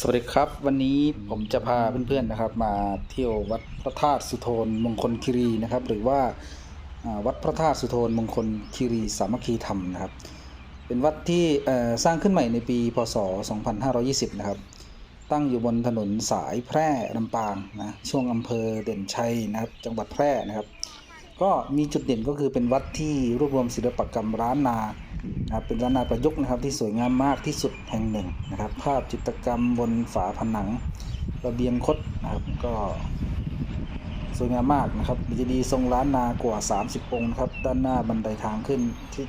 สวัสดีครับ วันนี้ผมจะพาเพื่อนๆนะครับ มาเที่ยววัดพระธาตุสุโธนมงคลคีรีนะครับ หรือว่าวัดพระธาตุสุโธนมงคลคีรีสามัคคีธรรมนะครับ เป็นวัดที่สร้างขึ้นใหม่ในปีพศ 2520 นะครับ ตั้งอยู่บนถนนสายแพร่ลำปางนะช่วงอำเภอเด่นชัยนะครับ จังหวัดแพร่นะครับ ก็มีจุดเด่นก็คือเป็นวัดที่รวบรวมศิลปกรรมร้านนานะครับเป็นร้านนาประยุกต์นะครับที่สวยงามมากที่สุดแห่งหนึ่งนะครับ ภาพจิตรกรรมบนฝาผนังระเบียงคดนะครับก็สวยงามมากนะครับมีเจดีย์ทรงล้านนากว่า 30 องค์นะครับ ด้านหน้าบันไดทางขึ้นที่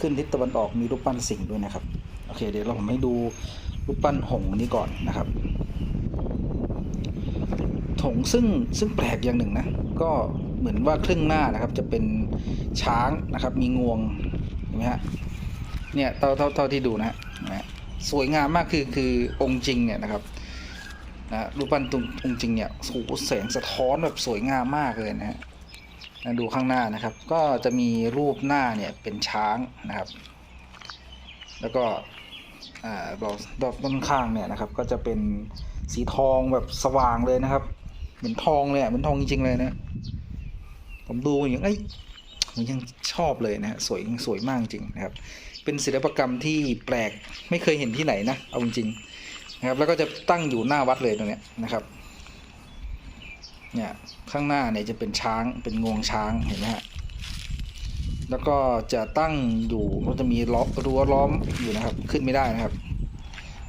ขึ้นทิศตะวันออกมีรูปปั้นสิงห์ด้วยนะครับ โอเค เดี๋ยวเราผมให้ดูรูปปั้นหงส์นี้ก่อนนะครับถงซึ่งซึ่งแปลกอย่างหนึ่งนะ ก็ เหมือนว่าครึ่งหน้านะครับจะเป็นช้างนะครับมีงวงเห็นไหมฮะเนี่ยเท่าเท่าเท่าที่ดูนะฮะสวยงามมากคือคือองค์จริงเนี่ยนะครับนะรูปปั้นตรงองค์จริงเนี่ยโอ้โหแสงสะท้อนแบบสวยงามมากเลยนะฮะนะดูข้างหน้านะครับ ก็จะมีรูปหน้าเนี่ยเป็นช้างนะครับ แล้วก็ดอกดอกต้นข้างเนี่ยนะครับ ก็จะเป็นสีทองแบบสว่างเลยนะครับ เหมือนทองเลยเหมือนทองจริงๆเลยนะ ผมดูอย่างไอ้ยผมยังชอบเลยนะฮะสวยสวยมากจริงนะครับ เป็นศิลปกรรมที่แปลกไม่เคยเห็นที่ไหนนะเอาจริงๆนะครับแล้วก็จะตั้งอยู่หน้าวัดเลยตรงนี้นะครับเนี่ยข้างหน้าเนี่ยจะเป็นช้างเป็นงวงช้างเห็นไหมฮะแล้วก็จะตั้งอยู่ก็จะมีล้อกรั้วล้อมอยู่นะครับ ขึ้นไม่ได้นะครับ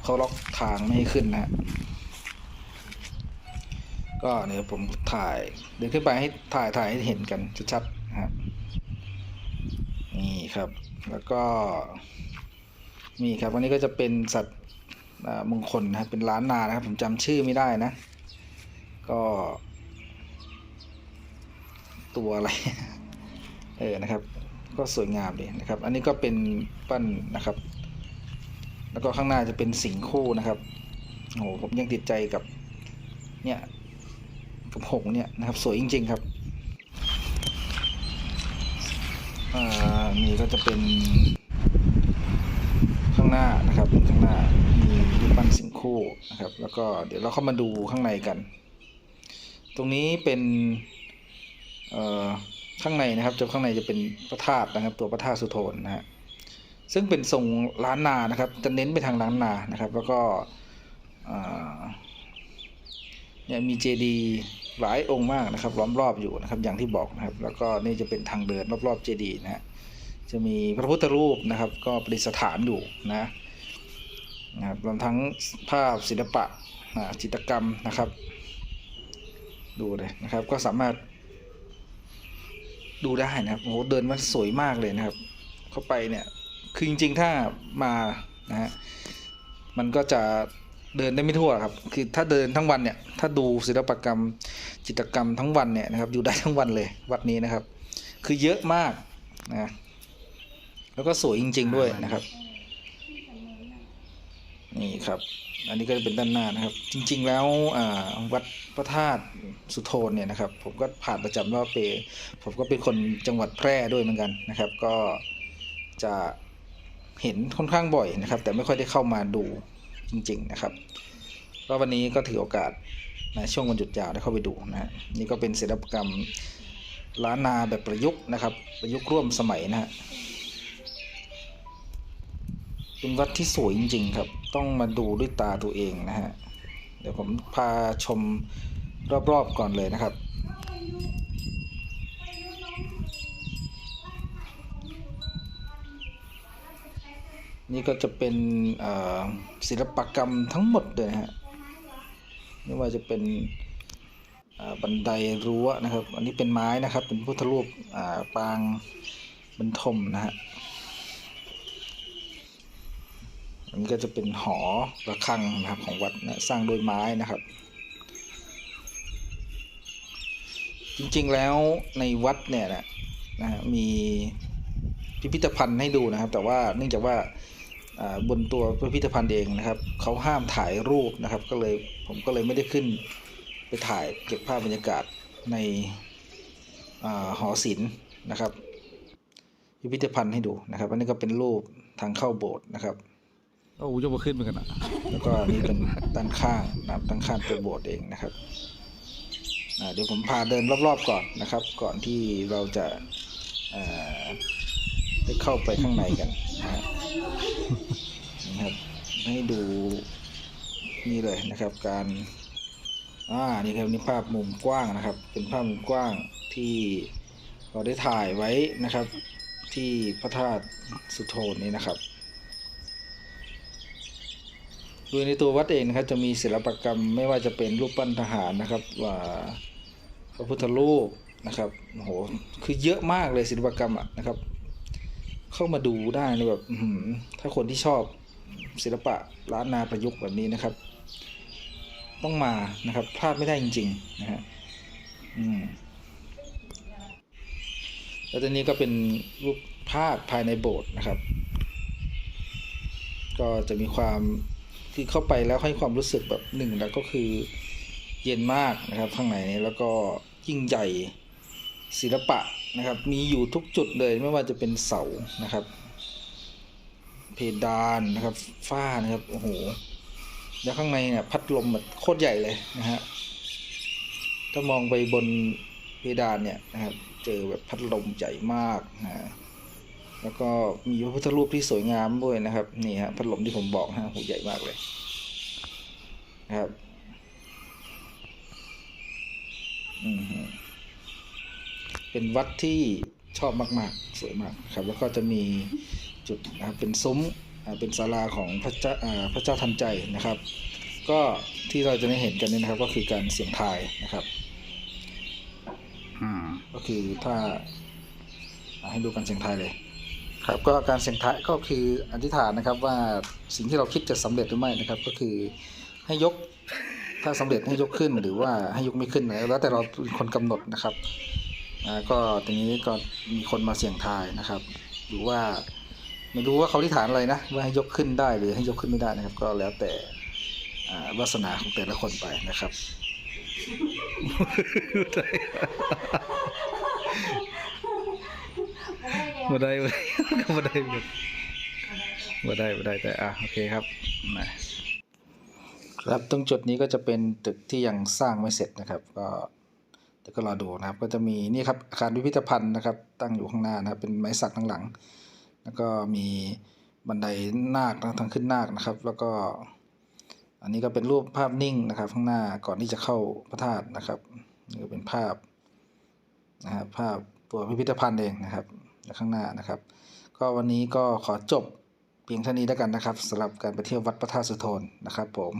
เขาล็อกทางไม่ให้ขึ้นนะฮะ ก็เนี่ยผมถ่ายเดินขึ้นไปให้ถ่ายถ่ายให้เห็นกันชัดๆนะครับนี่ครับแล้วก็นี่ครับวันนี้ก็จะเป็นสัตว์มงคลนะครับเป็นล้านนานะครับ ผมจำชื่อไม่ได้นะ ก็ ตัวอะไร เออนะครับ ก็สวยงามดีนะครับ อันนี้ก็เป็นปั้นนะครับ แล้วก็ข้างหน้าจะเป็นสิงคู่นะครับโอ้โหผมยังติดใจกับเนี่ย กับหงเนี่ยนะครับสวยจริง ๆ ครับอ่านี่ก็จะเป็นข้างหน้านะครับข้างหน้ามีรูปปั้นสิงคู่นะครับ แล้วก็เดี๋ยวเราเข้ามาดูข้างในกัน ตรงนี้เป็นเอ่อข้างในนะครับจะข้างในจะเป็นพระธาตุนะครับ ตัวพระธาตุสุโธนนะฮะซึ่งเป็นทรงล้านนานะครับ จะเน้นไปทางล้านนานะครับ แล้วก็อ่าเนี่ยมีเจดีย์ หลายองค์มากนะครับ ล้อมรอบอยู่นะครับ อย่างที่บอกนะครับ แล้วก็นี่จะเป็นทางเดินรอบๆเจดีย์นะฮะจะมีพระพุทธรูปนะครับ ก็ประดิษฐานอยู่นะนะครับรวมทั้งภาพศิลปะอ่าจิตรกรรมนะครับ ดูเลยนะครับ ก็สามารถดูได้นะครับโอ้โหเดินมาสวยมากเลยนะครับ เข้าไปเนี่ย คือจริงๆถ้ามานะฮะมันก็จะ เดินได้ไม่ทั่วครับ คือถ้าเดินทั้งวันเนี่ย ถ้าดูศิลปกรรม จิตรกรรมทั้งวันเนี่ยนะครับ อยู่ได้ทั้งวันเลยวัดนี้นะครับ คือเยอะมากนะแล้วก็สวยจริง ๆ ด้วยนะครับ นี่ครับ อันนี้ก็จะเป็นด้านหน้านะครับ จริง ๆ แล้วอ่าวัดพระธาตุสุโธนเนี่ยนะครับ ผมก็ผ่านประจำรอบเป ผมก็เป็นคนจังหวัดแพร่ด้วยเหมือนกันนะครับ ก็จะเห็นค่อนข้างบ่อยนะครับ แต่ไม่ค่อยได้เข้ามาดู จริง ๆ นะครับก็วันนี้ก็ถือโอกาสนะช่วงวันหยุดยาวได้เข้าไปดูนะฮะนี่ก็เป็นศิลปกรรมล้านนาแบบประยุกต์นะครับ ประยุกต์ร่วมสมัยนะฮะเป็นวัดที่สวยจริง ๆ ครับ ต้องมาดูด้วยตาตัวเองนะฮะเดี๋ยวผมพาชมรอบๆก่อนเลยนะครับ นี่ก็จะเป็นศิลปกรรมทั้งหมดเลยนะฮะไม่ว่าจะเป็นบันไดรั้วนะครับ อันนี้เป็นไม้นะครับ เป็นพุทธรูปปางบรรทมนะฮะอันนี้ก็จะเป็นหอระฆังนะครับของวัดนะสร้างโดยไม้นะครับ จริงๆแล้วในวัดเนี่ยนะนะฮะมีพิพิธภัณฑ์ให้ดูนะครับ แต่ว่าเนื่องจากว่า บนตัวพิพิธภัณฑ์เองนะครับเขาห้ามถ่ายรูปนะครับ ก็เลยผมก็เลยไม่ได้ขึ้นไปถ่ายเก็บภาพบรรยากาศในอาหอศิลป์นะครับ พิพิธภัณฑ์ให้ดูนะครับ อันนี้ก็เป็นรูปทางเข้าโบสถ์นะครับโอ้ยกมาขึ้นเหมือนกันอะแล้วก็นี่เป็นด้านข้างนะครับด้านข้างตัวโบสถ์เองนะครับอ่าเดี๋ยวผมพาเดินรอบๆก่อนนะครับ ก่อนที่เราจะอ่าได้เข้าไปข้างในกันนะฮะ นะครับให้ดูนี่เลยนะครับ การอ่านี่ครับนี่ภาพมุมกว้างนะครับ เป็นภาพมุมกว้างที่เราได้ถ่ายไว้นะครับ ที่พระธาตุสุโธนนี้นะครับโดยในตัววัดเองนะครับจะมีศิลปกรรมไม่ว่าจะเป็นรูปปั้นทหารนะครับว่าพระพุทธรูปนะครับโอ้โหคือเยอะมากเลยศิลปกรรมอะนะครับ เข้ามาดูได้ในแบบถ้าคนที่ชอบศิลปะล้านนาประยุกต์แบบนี้นะครับ ต้องมานะครับพลาดไม่ได้จริง ๆ นะฮะอืมแล้วตอนนี้ก็เป็นรูปภาพภายในโบสถ์นะครับ ก็จะมีความคือเข้าไปแล้วให้ความรู้สึกแบบหนึ่งแล้วก็คือเย็นมากนะครับข้างในนี้แล้วก็ยิ่งใหญ่ศิลปะ นะครับ มีอยู่ทุกจุดเลยไม่ว่าจะเป็นเสานะครับ เพดานนะครับฝ้านะครับโอ้โหแล้วข้างในเนี่ยพัดลมแบบโคตรใหญ่เลยนะฮะถ้ามองไปบนเพดานเนี่ยนะครับเจอแบบพัดลมใหญ่มากนะฮะแล้วก็มีพระพุทธรูปที่สวยงามด้วยนะครับนี่ฮะพัดลมที่ผมบอกนะฮะโหใหญ่มากเลยนะครับอืมฮึ เป็นวัดที่ชอบมาก ๆ สวยมากครับ แล้วก็จะมีจุดนะครับเป็นซุ้มอ่าเป็นศาลาของพระเจ้าอ่าพระเจ้าทันใจนะครับ ก็ที่เราจะได้เห็นกันเนี่ยนะครับ ก็คือการเสี่ยงทายนะครับอืมก็คือถ้าอ่าให้ดูการเสียงทายเลย ครับ ก็การเสียงทายก็คืออธิษฐานนะครับ ว่าสิ่งที่เราคิดจะสำเร็จหรือไม่นะครับ ก็คือให้ยกถ้าสำเร็จให้ยกขึ้นหรือว่าให้ยกไม่ขึ้นนะแล้วแต่เราเป็นคนกำหนดนะครับ ก็ตรงนี้ก็มีคนมาเสี่ยงทายนะครับหรือว่าไม่รู้ว่าเขาอธิษฐานอะไรนะว่าให้ยกขึ้นได้หรือให้ยกขึ้นไม่ได้นะครับ ก็แล้วแต่วาสนาของแต่ละคนไปนะครับมาได้มาได้ก็มาได้มาได้มาได้แต่อะโอเคครับมาครับตรงจุดนี้ก็จะเป็นตึกที่ยังสร้างไม่เสร็จนะครับ ก็ เดี๋ยวก็รอดูนะครับ ก็จะมีนี่ครับอาคารพิพิธภัณฑ์นะครับ ตั้งอยู่ข้างหน้านะครับ เป็นไม้สักข้างหลัง แล้วก็มีบันไดนาคนะทางขึ้นนาคนะครับ แล้วก็ อันนี้ก็เป็นรูปภาพนิ่งนะครับ ข้างหน้าก่อนที่จะเข้าพระธาตุนะครับนี่ก็เป็นภาพนะครับภาพตัวพิพิธภัณฑ์เองนะครับข้างหน้านะครับ ก็วันนี้ก็ขอจบเพียงเท่านี้แล้วกันนะครับสำหรับการไปเที่ยววัดพระธาตุสุโธนนะครับผม